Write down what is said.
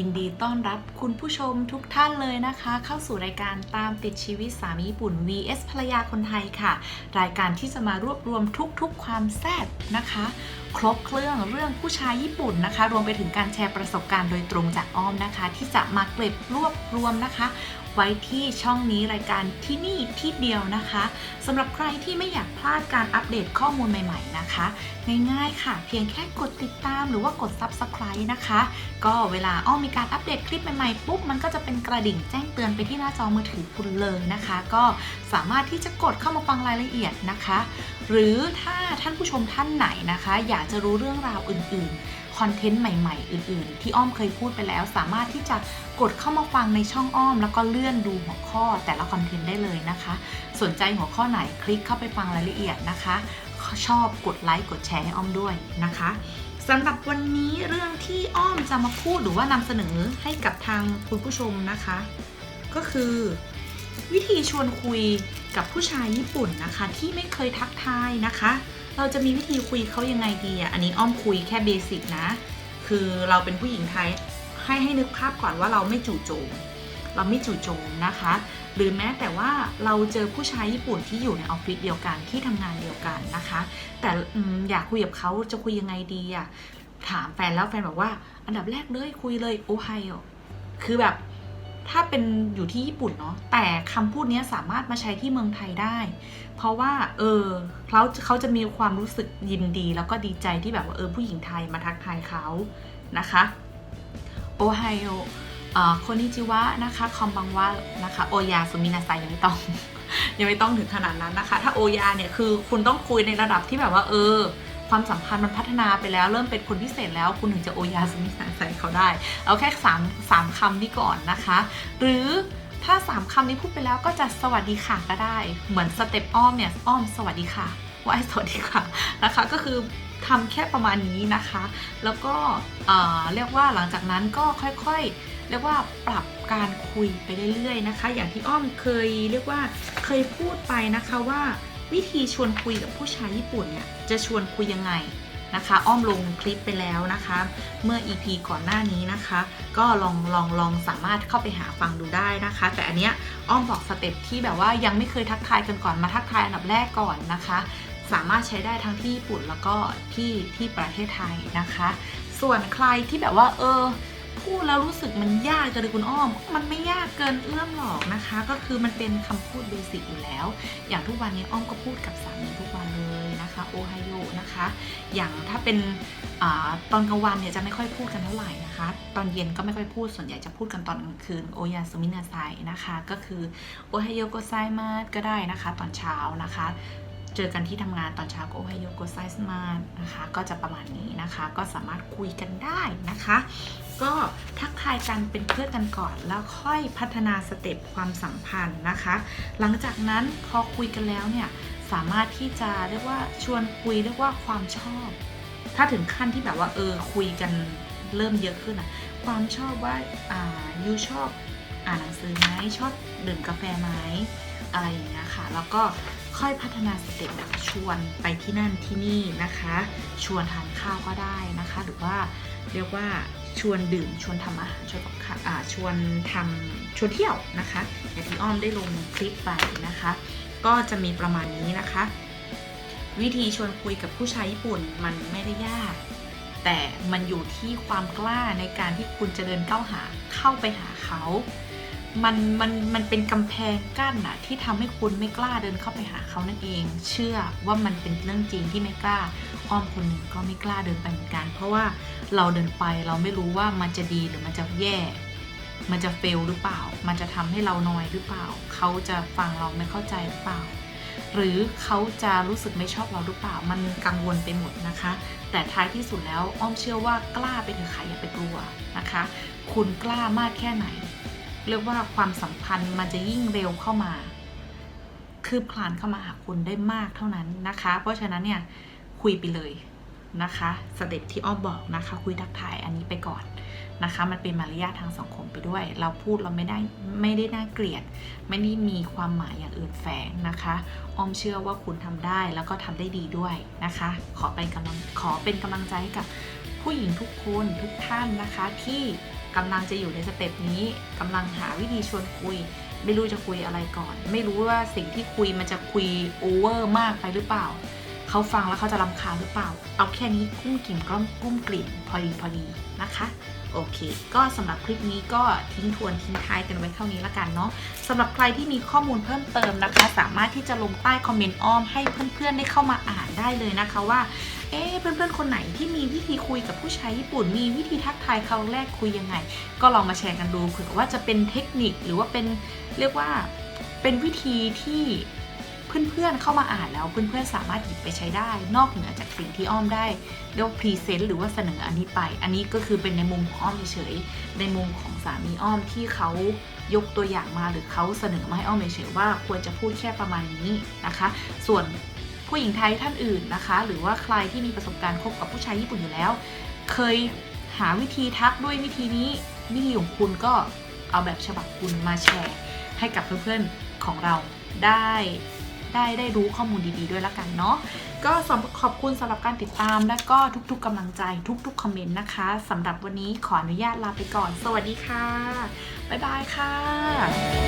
ยินดีต้อนรับคุณผู้ชมทุกท่านเลยนะคะ เข้าสู่รายการตามติดชีวิตสามีญี่ปุ่น vs ภรรยาคนไทยค่ะ รายการที่จะมารวบรวมทุกๆ ความแซ่บนะคะ ครบเครื่องเรื่องผู้ชายญี่ปุ่นนะคะ รวมไปถึงการแชร์ประสบการณ์โดยตรงจากอ้อมนะคะ ที่จะมาเก็บรวบรวมนะคะ ไว้ที่ช่องนี้รายการที่นี่ที่เดียวนะคะสำหรับใครที่ไม่อยากพลาดการอัปเดตข้อมูลใหม่ๆนะคะ ง่ายๆค่ะ เพียงแค่กดติดตามหรือว่ากด Subscribe นะคะ ก็เวลาอ้อมีการอัปเดตคลิปใหม่ๆปุ๊บมันก็จะเป็นกระดิ่งแจ้งเตือนไปที่หน้าจอมือถือคุณเลยนะคะ ก็สามารถที่จะกดเข้ามาฟังรายละเอียดนะคะ หรือถ้าท่านผู้ชมท่านไหนนะคะ อยากจะรู้เรื่องราวอื่นๆ คอนเทนต์ใหม่ๆ อื่นๆ ที่อ้อมเคยพูดไปแล้ว สามารถที่จะกดเข้ามาฟังในช่องอ้อม แล้วก็เลื่อนดูหัวข้อแต่ละคอนเทนต์ได้เลยนะคะ สนใจหัวข้อไหนคลิกเข้าไปฟังรายละเอียดนะคะชอบกดไลค์กดแชร์ให้อ้อมด้วยนะคะสำหรับวันนี้เรื่องที่อ้อมจะมาพูดหรือว่านำเสนอให้กับทางคุณผู้ชมนะคะ ก็คือ วิธีชวนคุยกับผู้ชายญี่ปุ่นนะคะ ที่ไม่เคยทักทายนะคะ เราจะมีวิธีคุยเขายังไงดีอะอันนี้อ้อมคุยแค่เบสิกนะ คือเราเป็นผู้หญิงไทยให้ให้นึกภาพก่อนว่าเราไม่จู่โจมเราไม่จู่โจมนะคะ หรือแม้แต่ว่าเราเจอผู้ชายญี่ปุ่นที่อยู่ในออฟฟิศเดียวกันที่ทำงานเดียวกันนะคะ แต่อืมอยากคุยกับเขาจะคุยยังไงดีอะถามแฟนแล้วแฟนบอกว่า อันดับแรกเลยคุยเลยโอไฮโอคือแบบ ถ้าเป็นอยู่ที่ญี่ปุ่นเนาะแต่คำพูดนี้สามารถมาใช้ที่เมืองไทยได้ เพราะว่า เออเขาเขาจะมีความรู้สึกยินดี แล้วก็ดีใจที่แบบว่าเออผู้หญิงไทยมาทักทายเขานะคะโอไฮโอคนนิจิวะนะคะคอมบังวะนะคะโอยาสุมินาไซยังไม่ต้องยังไม่ต้องถึงขนาดนั้นนะคะ ถ้าโอยาเนี่ยคือคุณต้องคุยในระดับที่แบบว่าเออ ความสัมพันธ์มันพัฒนาไปแล้วเริ่มเป็นคนพิเศษแล้วคุณถึงจะโอยาสมินาไซเขาได้ เอาแค่สามสามคำนี้ก่อนนะคะ หรือถ้าสามคำนี้พูดไปแล้วก็จะสวัสดีค่ะก็ได้ เหมือนสเต็ปอ้อมเนี่ยอ้อมสวัสดีค่ะว่าไอสวัสดีค่ะนะคะ ก็คือทำแค่ประมาณนี้นะคะ แล้วก็เรียกว่าหลังจากนั้นก็ค่อยๆ เรียกว่าปรับการคุยไปเรื่อยๆนะคะ อย่างที่อ้อมเคยเรียกว่าเคยพูดไปนะคะว่า วิธีชวนคุยกับผู้ชายญี่ปุ่นเนี่ยจะชวนคุยยังไงนะคะ อ้อมลงคลิปไปแล้วนะคะ เมื่อ EP ก่อนหน้านี้นะคะ ก็ลองลองลองสามารถเข้าไปหาฟังดูได้นะคะ แต่อันเนี้ยอ้อมบอกสเต็ปที่แบบว่ายังไม่เคยทักทายกันก่อนมาทักทายอันดับแรกก่อนนะคะ สามารถใช้ได้ทั้งที่ญี่ปุ่นแล้วก็ที่ที่ประเทศไทยนะคะ ส่วนใครที่แบบว่าเออ พูดแล้วรู้สึกมันยากจังเลยคุณอ้อม มันไม่ยากเกินเอื้อมหรอกนะคะ ก็คือมันเป็นคำพูดเบสิกอยู่แล้ว อย่างทุกวันนี้อ้อมก็พูดกับสามีทุกวันเลยนะคะ โอไฮโอนะคะ อย่างถ้าเป็นอตอนกลางวันเนี่ยจะไม่ค่อยพูดกันเท่าไหร่นะคะ ตอนเย็นก็ไม่ค่อยพูดส่วนใหญ่จะพูดกันตอนกลางคืนโอยาสมินาไซนะคะ ก็คือโอไฮโอโกไซมาก็ได้นะคะ ตอนเช้านะคะ เจอกันที่ทำงานตอนเช้าก็โอไฮโอโกไซส์มานะคะ ก็จะประมาณนี้นะคะ ก็สามารถคุยกันได้นะคะ ก็ทักทายกันเป็นเพื่อนกันก่อน แล้วค่อยพัฒนาสเต็ปความสัมพันธ์นะคะ หลังจากนั้นพอคุยกันแล้วเนี่ยสามารถที่จะเรียกว่าชวนคุยเรียกว่าความชอบ ถ้าถึงขั้นที่แบบว่าเออคุยกันเริ่มเยอะขึ้นอะความชอบว่าอ่ายูชอบอ่านหนังสือไหมชอบดื่มกาแฟไหมอะไรอย่างเงี้ยค่ะ แล้วก็ ค่อยพัฒนาสเต็ปแบบชวนไปที่นั่นที่นี่นะคะ ชวนทานข้าวก็ได้นะคะ หรือว่าเรียกว่าชวนดื่มชวนทำอาหารชวนกับข้าวอ่าชวนทำชวนเที่ยวนะคะอย่างที่อ้อมได้ลงคลิปไปนะคะ ก็จะมีประมาณนี้นะคะ วิธีชวนคุยกับผู้ชายญี่ปุ่นมันไม่ได้ยาก แต่มันอยู่ที่ความกล้าในการที่คุณจะเดินเข้าหาเข้าไปหาเขา มันมันมันเป็นกำแพงกั้นอะที่ทำให้คุณไม่กล้าเดินเข้าไปหาเขานั่นเอง เชื่อว่ามันเป็นเรื่องจริงที่ไม่กล้าอ้อมคนหนึ่งก็ไม่กล้าเดินไปเหมือนกัน เพราะว่าเราเดินไปเราไม่รู้ว่ามันจะดีหรือมันจะแย่ มันจะเฟลหรือเปล่า มันจะทำให้เรานอยหรือเปล่า เขาจะฟังเราไม่เข้าใจหรือเปล่า หรือเขาจะรู้สึกไม่ชอบเราหรือเปล่า มันกังวลไปหมดนะคะ แต่ท้ายที่สุดแล้วอ้อมเชื่อว่ากล้าไปเถอะค่ะอย่าไปกลัวนะคะ คุณกล้ามากแค่ไหน เรียกว่าความสัมพันธ์มันจะยิ่งเร็วเข้ามา คืบคลานเข้ามาหาคุณได้มากเท่านั้นนะคะ เพราะฉะนั้นเนี่ยคุยไปเลยนะคะสเต็ปที่อ้อบอกนะคะ คุยทักทายอันนี้ไปก่อนนะคะ มันเป็นมารยาททางสังคมไปด้วย เราพูดเราไม่ได้ไม่ได้น่าเกลียด ไม่ได้มีความหมายอย่างอื่นแฝงนะคะอ้อมเชื่อว่าคุณทำได้แล้วก็ทำได้ดีด้วยนะคะ ขอเป็นกำลังขอเป็นกำลังใจให้กับผู้หญิงทุกคนทุกท่านนะคะที่ กำลังจะอยู่ในสเต็ปนี้กำลังหาวิธีชวนคุย ไม่รู้จะคุยอะไรก่อน ไม่รู้ว่าสิ่งที่คุยมันจะคุยโอเวอร์มากไปหรือเปล่า เขาฟังแล้วเขาจะรำคาญหรือเปล่า เอาแค่นี้กุ้มกิ่มกล้อมกุ้มกลิ่มพอดีพอดีนะคะโอเค ก็สำหรับคลิปนี้ก็ทิ้งทวนทิ้งท้ายกันไว้เท่านี้ละกันเนาะสำหรับใครที่มีข้อมูลเพิ่มเติมนะคะ สามารถที่จะลงใต้คอมเมนต์อ้อมให้เพื่อนๆได้เข้ามาอ่านได้เลยนะคะว่า เอ๊เพื่อนๆคนไหนที่มีวิธีคุยกับผู้ชายญี่ปุ่น มีวิธีทักทายครั้งแรกคุยยังไง ก็ลองมาแชร์กันดูเผื่อว่าจะเป็นเทคนิคหรือว่าเป็นเรียกว่าเป็นวิธีที่เพื่อนๆเข้ามาอ่านแล้วเพื่อนๆสามารถหยิบไปใช้ได้ นอกเหนือจากสิ่งที่อ้อมได้เรียกว่าพรีเซนต์หรือว่าเสนออันนี้ไป อันนี้ก็คือเป็นในมุมของอ้อมเฉยๆในมุมของสามีอ้อมที่เขายกตัวอย่างมาหรือเขาเสนอมาให้อ้อมเฉยว่าควรจะพูดแค่ประมาณนี้นะคะ ส่วน ผู้หญิงไทยท่านอื่นนะคะ หรือว่าใครที่มีประสบการณ์คบกับผู้ชายญี่ปุ่นอยู่แล้ว เคยหาวิธีทักด้วยวิธีนี้วิธีของคุณก็เอาแบบฉบับคุณมาแชร์ ให้กับเพื่อนๆของเราได้ได้ได้รู้ข้อมูลดีๆด้วยละกันเนาะก็ขอบคุณสำหรับการติดตามและก็ทุกๆกำลังใจทุกๆคอมเมนต์นะคะสำหรับวันนี้ขออนุญาตลาไปก่อน สวัสดีค่ะ บ๊ายบายค่ะ